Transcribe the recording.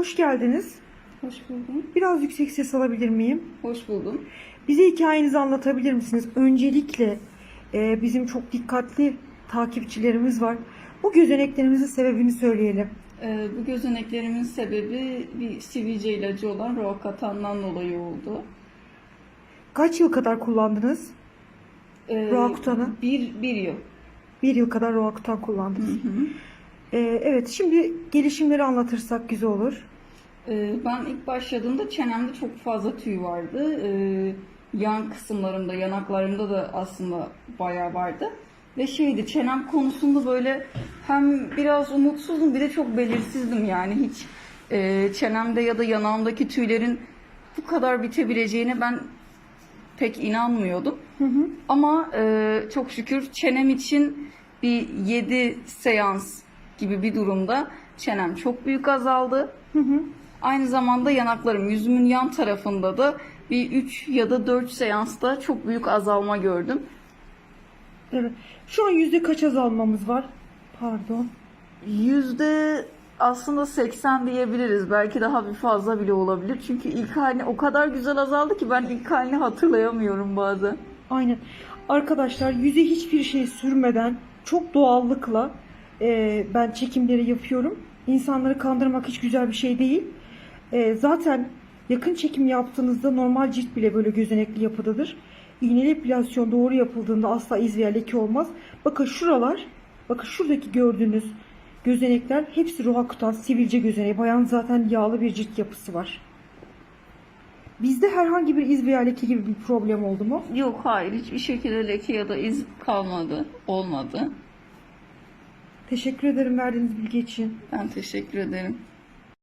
Hoş geldiniz. Hoş buldum. Biraz yüksek ses alabilir miyim? Hoş buldum. Bize hikayenizi anlatabilir misiniz? Öncelikle e, bizim çok dikkatli takipçilerimiz var. Bu gözeneklerimizin sebebini söyleyelim. Ee, bu gözeneklerimin sebebi bir sivilce ilacı olan Roacatan'dan dolayı oldu. Kaç yıl kadar kullandınız? Ee, Roacutan'ı? Bir, bir yıl. Bir yıl kadar Roakutan kullandınız. E, evet, şimdi gelişimleri anlatırsak güzel olur. Ee, ben ilk başladığımda çenemde çok fazla tüy vardı. Ee, yan kısımlarımda, yanaklarımda da aslında bayağı vardı. Ve şeydi, çenem konusunda böyle hem biraz umutsuzdum bir de çok belirsizdim yani. Hiç e, çenemde ya da yanağımdaki tüylerin bu kadar bitebileceğine ben pek inanmıyordum. Ama e, çok şükür çenem için bir 7 seans gibi bir durumda çenem çok büyük azaldı. Aynı zamanda yanaklarım, yüzümün yan tarafında da bir 3 ya da 4 seansta çok büyük azalma gördüm. Evet. Şu an yüzde kaç azalmamız var? Pardon. Yüzde aslında 80 diyebiliriz. Belki daha bir fazla bile olabilir. Çünkü ilk halini o kadar güzel azaldı ki ben ilk halini hatırlayamıyorum bazen. Aynen. Arkadaşlar yüze hiçbir şey sürmeden çok doğallıkla e, ben çekimleri yapıyorum. İnsanları kandırmak hiç güzel bir şey değil. E, zaten yakın çekim yaptığınızda normal cilt bile böyle gözenekli yapıdadır. İğneli epilasyon doğru yapıldığında asla iz veya leke olmaz. Bakın şuralar, bakın şuradaki gördüğünüz gözenekler hepsi Roakutan sivilce gözeneği. Bayan zaten yağlı bir cilt yapısı var. Bizde herhangi bir iz veya leke gibi bir problem oldu mu? Yok hayır hiçbir şekilde leke ya da iz kalmadı. Olmadı. Teşekkür ederim verdiğiniz bilgi için. Ben teşekkür ederim.